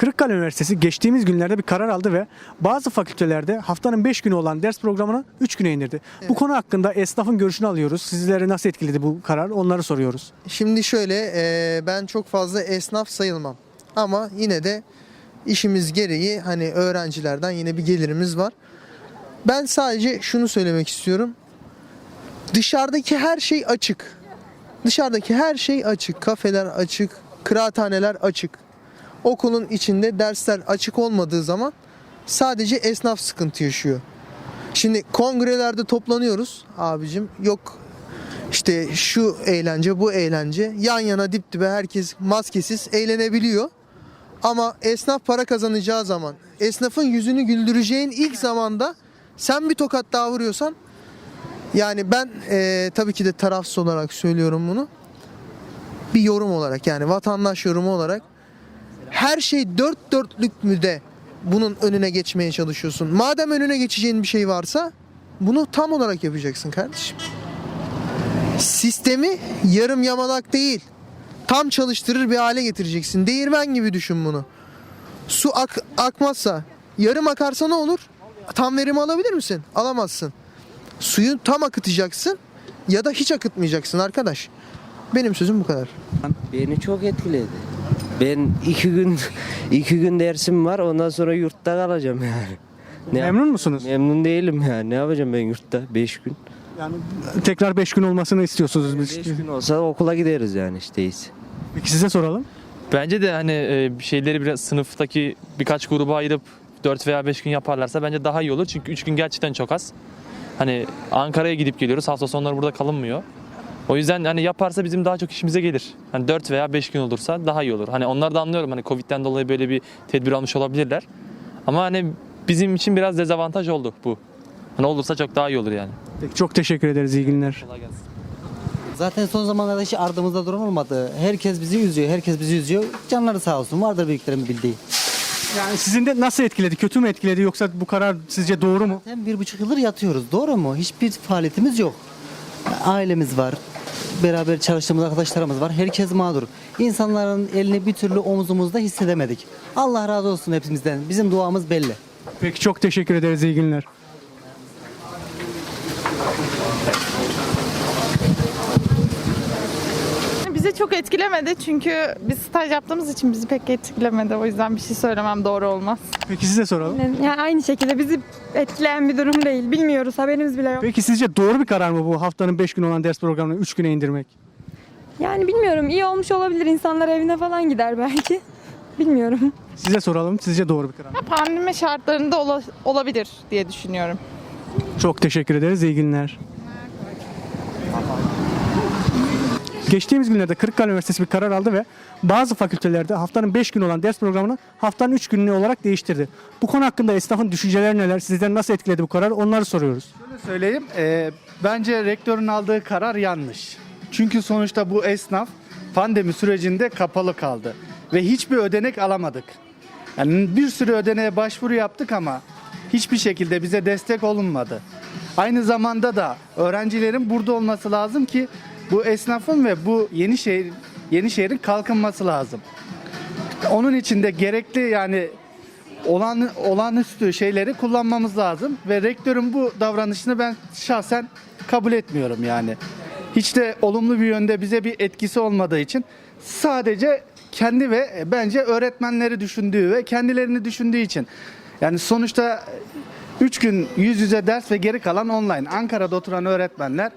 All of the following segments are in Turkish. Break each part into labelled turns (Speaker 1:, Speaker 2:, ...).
Speaker 1: Kırıkkale Üniversitesi geçtiğimiz günlerde bir karar aldı ve bazı fakültelerde haftanın 5 günü olan ders programını 3 güne indirdi. Bu konu hakkında esnafın görüşünü alıyoruz. Sizleri nasıl etkiledi bu karar? Onları soruyoruz.
Speaker 2: Şimdi şöyle e, ben çok fazla esnaf sayılmam. Ama yine de işimiz gereği hani öğrencilerden yine bir gelirimiz var. Ben sadece şunu söylemek istiyorum. Dışarıdaki her şey açık. Dışarıdaki her şey açık. Kafeler açık, kıraathaneler açık. Okulun içinde dersler açık olmadığı zaman sadece esnaf sıkıntı yaşıyor. Şimdi kongrelerde toplanıyoruz abicim. Yok işte şu eğlence bu eğlence yan yana dip dibe herkes maskesiz eğlenebiliyor. Ama esnaf para kazanacağı zaman esnafın yüzünü güldüreceğin ilk zamanda sen bir tokat daha vuruyorsan yani ben eee, tabii ki de tarafsız olarak söylüyorum bunu. Bir yorum olarak yani vatandaş yorumu olarak her şey dört dörtlük mü de bunun önüne geçmeye çalışıyorsun. Madem önüne geçeceğin bir şey varsa bunu tam olarak yapacaksın kardeşim sistemi yarım yamalak değil. Tam çalıştırır bir hale getireceksin. Değirmen gibi düşün bunu. Su ak akmazsa, yarım akarsa ne olur? Tam verim alabilir misin? Alamazsın. Suyu tam akıtacaksın ya da hiç akıtmayacaksın arkadaş. Benim sözüm bu kadar.
Speaker 3: Beni çok etkiledi. Ben iki gün iki gün dersim var ondan sonra yurtta kalacağım yani. Ne yap-
Speaker 1: Memnun musunuz?
Speaker 3: Memnun değilim ya. Ne yapacağım ben yurtta 5 gün?
Speaker 1: Yani tekrar 5 gün olmasını istiyorsunuz.
Speaker 3: 5 gün olsa okula gideriz yani işteyiz.
Speaker 1: Peki size soralım.
Speaker 4: Bence de hani e, bir şeyleri biraz sınıftaki birkaç gruba ayırıp 4 veya 5 gün yaparlarsa bence daha iyi olur. Çünkü 3 gün gerçekten çok az. Hani Ankara'ya gidip geliyoruz. Hafta sonları burada kalınmıyor. O yüzden hani yaparsa bizim daha çok işimize gelir. Hani 4 veya 5 gün olursa daha iyi olur. Hani onları da anlıyorum. Hani Covid'den dolayı böyle bir tedbir almış olabilirler. Ama hani bizim için biraz dezavantaj oldu bu. Hani olursa çok daha iyi olur yani.
Speaker 1: Peki, çok teşekkür ederiz. İyi günler.
Speaker 4: Kolay gelsin.
Speaker 5: Zaten son zamanlarda hiç ardımızda duran olmadı. Herkes bizi üzüyor, herkes bizi üzüyor. Canları sağ olsun. Vardır büyüklerimin bildiği.
Speaker 1: Yani sizin de nasıl etkiledi? Kötü mü etkiledi yoksa bu karar sizce doğru mu?
Speaker 5: Hem bir buçuk yıldır yatıyoruz. Doğru mu? Hiçbir faaliyetimiz yok. Ailemiz var. Beraber çalıştığımız arkadaşlarımız var. Herkes mağdur. İnsanların elini bir türlü omzumuzda hissedemedik. Allah razı olsun hepimizden. Bizim duamız belli.
Speaker 1: Peki çok teşekkür ederiz. İyi günler.
Speaker 6: Bizi çok etkilemedi çünkü biz staj yaptığımız için bizi pek etkilemedi. O yüzden bir şey söylemem doğru olmaz.
Speaker 1: Peki size soralım.
Speaker 7: Yani aynı şekilde bizi etkileyen bir durum değil. Bilmiyoruz, haberimiz bile yok.
Speaker 1: Peki sizce doğru bir karar mı bu haftanın 5 gün olan ders programını 3 güne indirmek?
Speaker 7: Yani bilmiyorum, iyi olmuş olabilir. İnsanlar evine falan gider belki. Bilmiyorum.
Speaker 1: Size soralım. Sizce doğru bir karar mı?
Speaker 6: Pandemi şartlarında ola- olabilir diye düşünüyorum.
Speaker 1: Çok teşekkür ederiz. İyi günler. Geçtiğimiz günlerde Kırıkkale Üniversitesi bir karar aldı ve bazı fakültelerde haftanın 5 günü olan ders programını haftanın 3 günlüğü olarak değiştirdi. Bu konu hakkında esnafın düşünceleri neler? Sizden nasıl etkiledi bu karar? Onları soruyoruz.
Speaker 8: Şöyle söyleyeyim, e, bence rektörün aldığı karar yanlış. Çünkü sonuçta bu esnaf pandemi sürecinde kapalı kaldı ve hiçbir ödenek alamadık. Yani bir sürü ödeneğe başvuru yaptık ama hiçbir şekilde bize destek olunmadı. Aynı zamanda da öğrencilerin burada olması lazım ki bu esnafın ve bu yeni şehir yeni şehrin kalkınması lazım. Onun için de gerekli yani olan olağanüstü şeyleri kullanmamız lazım ve rektörün bu davranışını ben şahsen kabul etmiyorum yani. Hiç de olumlu bir yönde bize bir etkisi olmadığı için sadece kendi ve bence öğretmenleri düşündüğü ve kendilerini düşündüğü için. Yani sonuçta 3 gün yüz yüze ders ve geri kalan online. Ankara'da oturan öğretmenler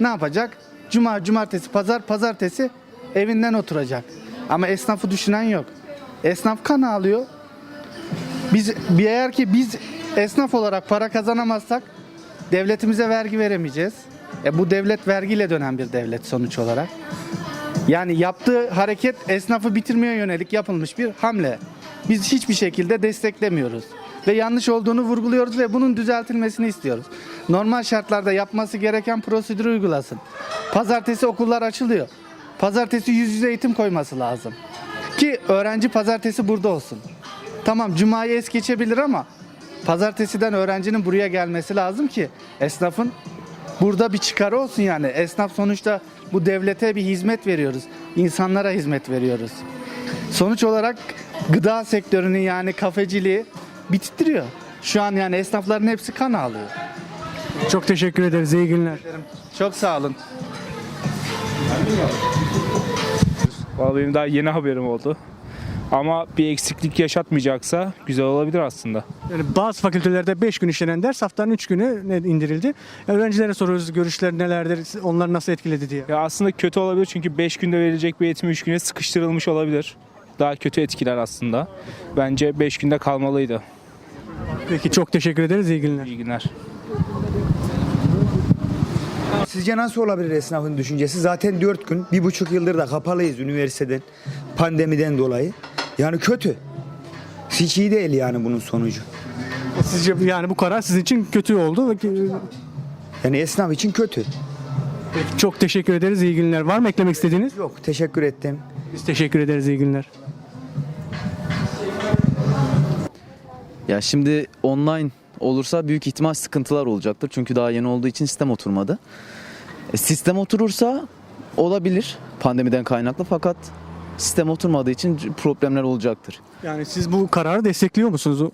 Speaker 8: ne yapacak? Cuma, cumartesi, pazar, pazartesi evinden oturacak. Ama esnafı düşünen yok. Esnaf kan ağlıyor. Biz bir eğer ki biz esnaf olarak para kazanamazsak devletimize vergi veremeyeceğiz. E bu devlet vergiyle dönen bir devlet sonuç olarak. Yani yaptığı hareket esnafı bitirmeye yönelik yapılmış bir hamle. Biz hiçbir şekilde desteklemiyoruz ve yanlış olduğunu vurguluyoruz ve bunun düzeltilmesini istiyoruz. Normal şartlarda yapması gereken prosedürü uygulasın. Pazartesi okullar açılıyor. Pazartesi yüz yüze eğitim koyması lazım. Ki öğrenci pazartesi burada olsun. Tamam cumayı es geçebilir ama pazartesiden öğrencinin buraya gelmesi lazım ki esnafın burada bir çıkarı olsun yani. Esnaf sonuçta bu devlete bir hizmet veriyoruz. İnsanlara hizmet veriyoruz. Sonuç olarak gıda sektörünü yani kafeciliği bitittiriyor. Şu an yani esnafların hepsi kan ağlıyor.
Speaker 1: Çok teşekkür ederiz. İyi günler.
Speaker 8: Çok sağ olun.
Speaker 9: Vallahi benim daha yeni haberim oldu. Ama bir eksiklik yaşatmayacaksa güzel olabilir aslında.
Speaker 1: Yani bazı fakültelerde 5 gün işlenen ders haftanın 3 günü indirildi. Öğrencilere soruyoruz görüşler nelerdir, onları nasıl etkiledi diye.
Speaker 9: Ya aslında kötü olabilir çünkü 5 günde verilecek bir eğitim 3 güne sıkıştırılmış olabilir. Daha kötü etkiler aslında. Bence 5 günde kalmalıydı.
Speaker 1: Peki çok teşekkür ederiz. İyi günler.
Speaker 9: İyi günler.
Speaker 10: Sizce nasıl olabilir esnafın düşüncesi? Zaten 4 gün, bir buçuk yıldır da kapalıyız üniversiteden, pandemiden dolayı. Yani kötü. Hiç iyi değil yani bunun sonucu.
Speaker 1: Sizce yani bu karar sizin için kötü oldu.
Speaker 10: Yani esnaf için kötü.
Speaker 1: peki, çok teşekkür ederiz. İyi günler. Var mı eklemek istediğiniz?
Speaker 10: Yok, teşekkür ettim.
Speaker 1: Biz teşekkür ederiz. İyi günler.
Speaker 11: Ya şimdi online olursa büyük ihtimal sıkıntılar olacaktır. Çünkü daha yeni olduğu için sistem oturmadı. E, sistem oturursa olabilir pandemiden kaynaklı fakat sistem oturmadığı için problemler olacaktır.
Speaker 1: Yani siz bu kararı destekliyor musunuz?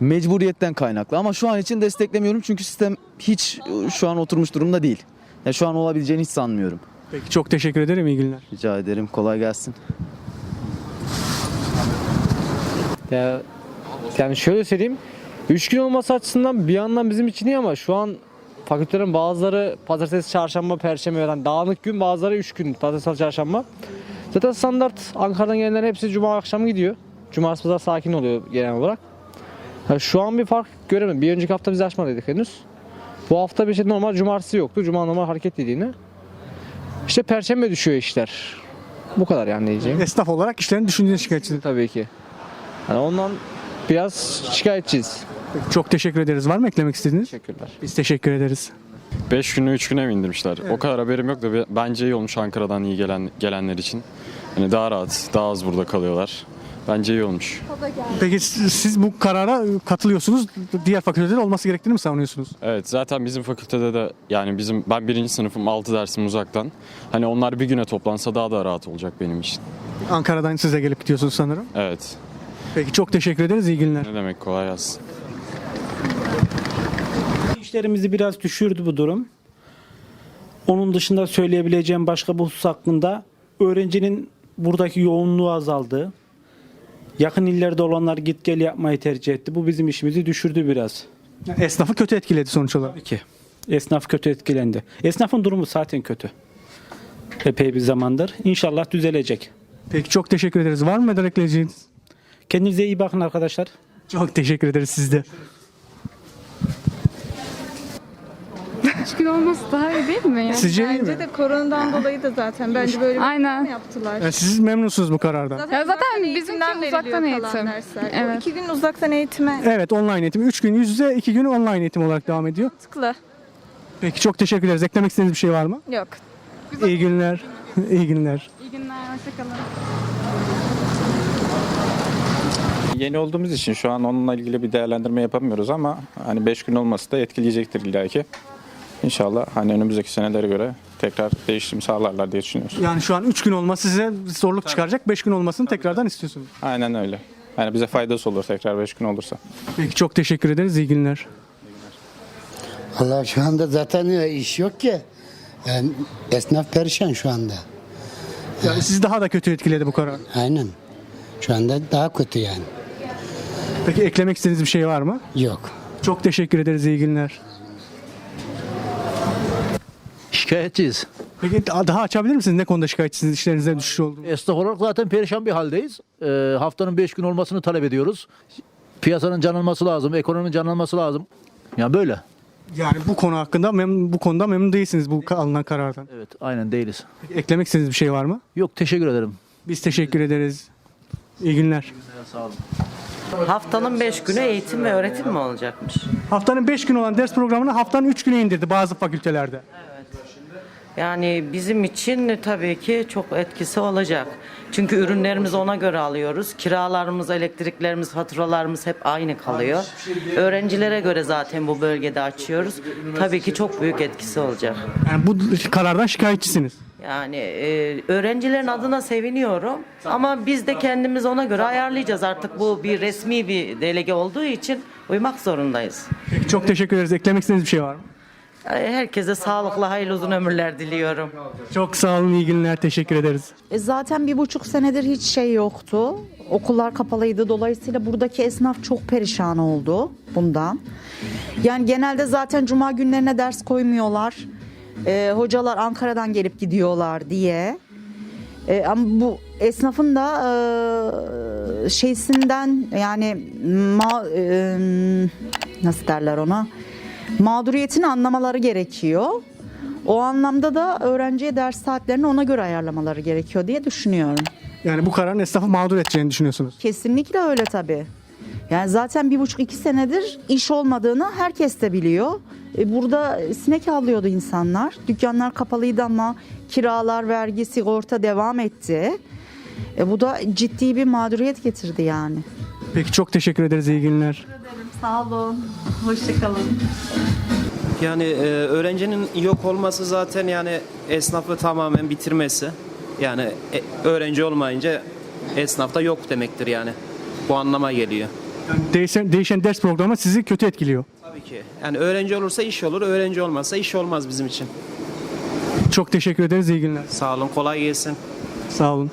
Speaker 11: Mecburiyetten kaynaklı ama şu an için desteklemiyorum çünkü sistem hiç e, şu an oturmuş durumda değil. Ya şu an olabileceğini hiç sanmıyorum.
Speaker 1: Peki çok teşekkür ederim. İyi günler.
Speaker 11: Rica ederim. Kolay gelsin.
Speaker 12: Ya, yani şöyle söyleyeyim. 3 gün olması açısından bir yandan bizim için iyi ama şu an fakültelerin bazıları pazartesi, çarşamba, perşembe yani dağınık gün bazıları 3 gün pazartesi, salı, çarşamba. Zaten standart Ankara'dan gelenlerin hepsi cuma akşam gidiyor. Cumartesi pazar sakin oluyor genel olarak. Ya şu an bir fark göremedim. Bir önceki hafta biz açmadıydık henüz. Bu hafta bir şey normal cumartesi yoktu. Cuma normal hareket dediğini. İşte perşembe düşüyor işler. Bu kadar yani diyeceğim.
Speaker 1: Esnaf olarak işlerin düşündüğünüz şikayetçisiniz.
Speaker 12: Tabii ki. Yani ondan biraz şikayetçiyiz.
Speaker 1: Peki, çok teşekkür ederiz. Var mı eklemek istediğiniz?
Speaker 12: Teşekkürler.
Speaker 1: Biz teşekkür ederiz.
Speaker 13: 5 günü 3 güne mi indirmişler? O kadar haberim yok da be- bence iyi olmuş Ankara'dan iyi gelen gelenler için. Hani daha rahat, daha az burada kalıyorlar. Bence iyi olmuş.
Speaker 1: Peki siz siz bu karara katılıyorsunuz. Diğer fakültede olması gerektiğini mi savunuyorsunuz?
Speaker 13: Evet zaten bizim fakültede de yani bizim ben birinci sınıfım 6 dersim uzaktan. Hani onlar bir güne toplansa daha da rahat olacak benim için.
Speaker 1: Ankara'dan size gelip gidiyorsunuz sanırım.
Speaker 13: Evet.
Speaker 1: Peki çok teşekkür ederiz. İyi günler.
Speaker 13: Ne demek kolay gelsin.
Speaker 14: İşlerimizi biraz düşürdü bu durum. Onun dışında söyleyebileceğim başka bu husus hakkında öğrencinin buradaki yoğunluğu azaldı. Yakın illerde olanlar git gel yapmayı tercih etti. Bu bizim işimizi düşürdü biraz.
Speaker 1: Yani esnafı kötü etkiledi sonuç olarak.
Speaker 14: Tabii ki. Esnaf kötü etkilendi. Esnafın durumu zaten kötü. Epey bir zamandır. İnşallah düzelecek.
Speaker 1: Peki çok teşekkür ederiz. Var mı da ekleyeceğiniz?
Speaker 14: Kendinize iyi bakın arkadaşlar.
Speaker 1: Çok teşekkür ederiz sizde.
Speaker 7: 3 gün olması daha iyi değil mi? Yani?
Speaker 1: Sizce iyi mi?
Speaker 6: Bence de koronadan dolayı da zaten bence böyle bir
Speaker 7: Aynen.
Speaker 6: Şey yaptılar.
Speaker 1: Yani siz memnunsunuz bu karardan.
Speaker 7: Ya zaten bizimden
Speaker 6: veriliyor
Speaker 7: uzaktan
Speaker 6: kalan
Speaker 7: eğitim.
Speaker 6: dersler. O
Speaker 7: Evet.
Speaker 6: gün uzaktan eğitime
Speaker 1: Evet online eğitim. 3 gün yüz yüze 2 günü online eğitim olarak devam ediyor.
Speaker 6: tıklı.
Speaker 1: Peki çok teşekkür ederiz. Eklemek istediğiniz bir şey var mı?
Speaker 6: Yok.
Speaker 1: İyi günler. İyi günler.
Speaker 7: İyi günler, hoşçakalın.
Speaker 9: Yeni olduğumuz için şu an onunla ilgili bir değerlendirme yapamıyoruz ama hani 5 gün olması da etkileyecektir illaki. İnşallah hani önümüzdeki senelere göre tekrar değişim sağlarlar diye düşünüyoruz.
Speaker 1: Yani şu an 3 gün olması size zorluk çıkaracak. 5 gün olmasını tekrardan istiyorsunuz.
Speaker 9: Aynen öyle. Yani bize faydası olur tekrar 5 gün olursa.
Speaker 1: Peki çok teşekkür ederiz. İyi günler.
Speaker 5: Allah şu anda zaten iş yok ki. Yani esnaf perişan şu anda.
Speaker 1: Yani sizi daha da kötü etkiledi bu karar.
Speaker 5: Aynen. Şu anda daha kötü yani.
Speaker 1: Peki eklemek istediğiniz bir şey var mı?
Speaker 5: Yok.
Speaker 1: Çok teşekkür ederiz. İyi günler.
Speaker 12: Şikayetçiyiz.
Speaker 1: Peki daha açabilir misiniz? Ne konuda şikayetçisiniz? İşlerinizde düşüş oldu.
Speaker 12: Esnaf olarak zaten perişan bir haldeyiz. Ee, haftanın 5 gün olmasını talep ediyoruz. Piyasanın canlanması lazım, ekonominin canlanması lazım. Ya böyle.
Speaker 1: Yani bu konu hakkında memnun, bu konuda memnun değilsiniz bu ka- alınan karardan.
Speaker 12: Evet, aynen değiliz.
Speaker 1: Peki eklemek istediğiniz bir şey var mı?
Speaker 12: Yok, teşekkür ederim.
Speaker 1: Biz teşekkür ederiz. İyi günler.
Speaker 3: Haftanın 5 günü eğitim ve öğretim mi olacakmış?
Speaker 1: Haftanın 5 günü olan ders programını haftanın 3 güne indirdi bazı fakültelerde.
Speaker 15: Yani bizim için tabii ki çok etkisi olacak. Çünkü ürünlerimizi ona göre alıyoruz. Kiralarımız, elektriklerimiz, faturalarımız hep aynı kalıyor. Öğrencilere göre zaten bu bölgede açıyoruz. Tabii ki çok büyük etkisi olacak.
Speaker 1: Yani bu karardan şikayetçisiniz.
Speaker 15: Yani e, öğrencilerin adına seviniyorum ama biz de kendimiz ona göre ayarlayacağız. Artık bu bir resmi bir delege olduğu için uymak zorundayız.
Speaker 1: Peki, çok teşekkür ederiz. Eklemek istediğiniz bir şey var mı?
Speaker 15: Herkese sağlıklı, hayırlı uzun ömürler diliyorum.
Speaker 1: Çok sağ olun, iyi günler. Teşekkür ederiz.
Speaker 16: E, Zaten bir buçuk senedir hiç şey yoktu. Okullar kapalıydı. Dolayısıyla buradaki esnaf çok perişan oldu bundan. Yani genelde zaten cuma günlerine ders koymuyorlar. E, hocalar Ankara'dan gelip gidiyorlar diye. E, ama bu esnafın da e, şeysinden yani ma, e, nasıl derler ona mağduriyetini anlamaları gerekiyor. O anlamda da öğrenciye ders saatlerini ona göre ayarlamaları gerekiyor diye düşünüyorum.
Speaker 1: Yani bu kararın esnafı mağdur edeceğini düşünüyorsunuz.
Speaker 16: Kesinlikle öyle tabii. Yani zaten bir buçuk iki senedir iş olmadığını herkes de biliyor. E, Burada sinek avlıyordu insanlar. Dükkanlar kapalıydı ama kiralar, vergi, sigorta devam etti. E, bu da ciddi bir mağduriyet getirdi yani.
Speaker 1: Peki çok teşekkür ederiz. İyi günler.
Speaker 16: Sağ olun. Hoşçakalın.
Speaker 17: Yani e, öğrencinin yok olması zaten yani esnafı tamamen bitirmesi. Yani e, öğrenci olmayınca esnafta yok demektir yani. Bu anlama geliyor.
Speaker 1: Yani değişen, değişen ders programı sizi kötü etkiliyor.
Speaker 17: Tabii ki. Yani öğrenci olursa iş olur, öğrenci olmazsa iş olmaz bizim için.
Speaker 1: Çok teşekkür ederiz. İyi günler.
Speaker 17: Sağ olun, kolay gelsin.
Speaker 1: Sağ olun.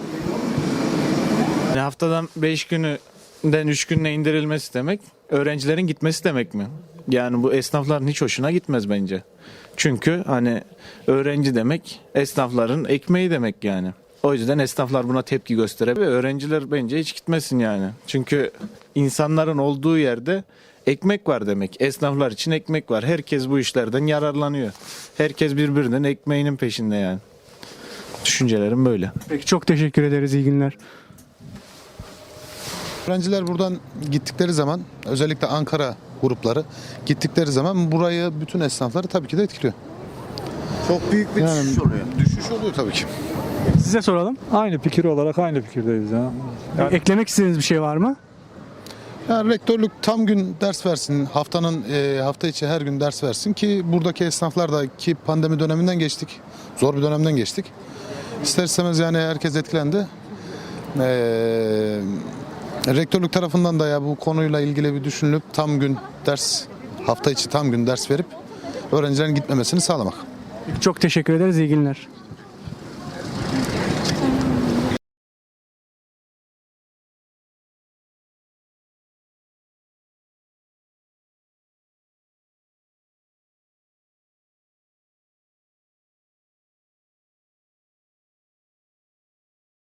Speaker 18: Yani haftadan 5 gününden 3 gününe indirilmesi demek öğrencilerin gitmesi demek mi? Yani bu esnafların hiç hoşuna gitmez bence. Çünkü hani öğrenci demek esnafların ekmeği demek yani. O yüzden esnaflar buna tepki gösterebilir. Öğrenciler bence hiç gitmesin yani. Çünkü insanların olduğu yerde ekmek var demek. Esnaflar için ekmek var. Herkes bu işlerden yararlanıyor. Herkes birbirinin ekmeğinin peşinde yani. Düşüncelerim böyle.
Speaker 1: Peki çok teşekkür ederiz. İyi günler.
Speaker 19: Öğrenciler buradan gittikleri zaman özellikle Ankara grupları gittikleri zaman burayı bütün esnafları tabii ki de etkiliyor.
Speaker 20: Çok büyük bir düşüş oluyor.
Speaker 19: Düşüş oluyor tabii ki.
Speaker 1: Size soralım.
Speaker 21: Aynı fikir olarak aynı fikirdeyiz ya. Yani
Speaker 1: Eklemek istediğiniz bir şey var mı?
Speaker 19: Yani rektörlük tam gün ders versin, haftanın e, hafta içi her gün ders versin ki buradaki esnaflar da ki pandemi döneminden geçtik, zor bir dönemden geçtik. İster istemez yani herkes etkilendi. E, rektörlük tarafından da ya bu konuyla ilgili bir düşünülüp tam gün ders, hafta içi tam gün ders verip öğrencilerin gitmemesini sağlamak.
Speaker 1: Çok teşekkür ederiz. İyi günler.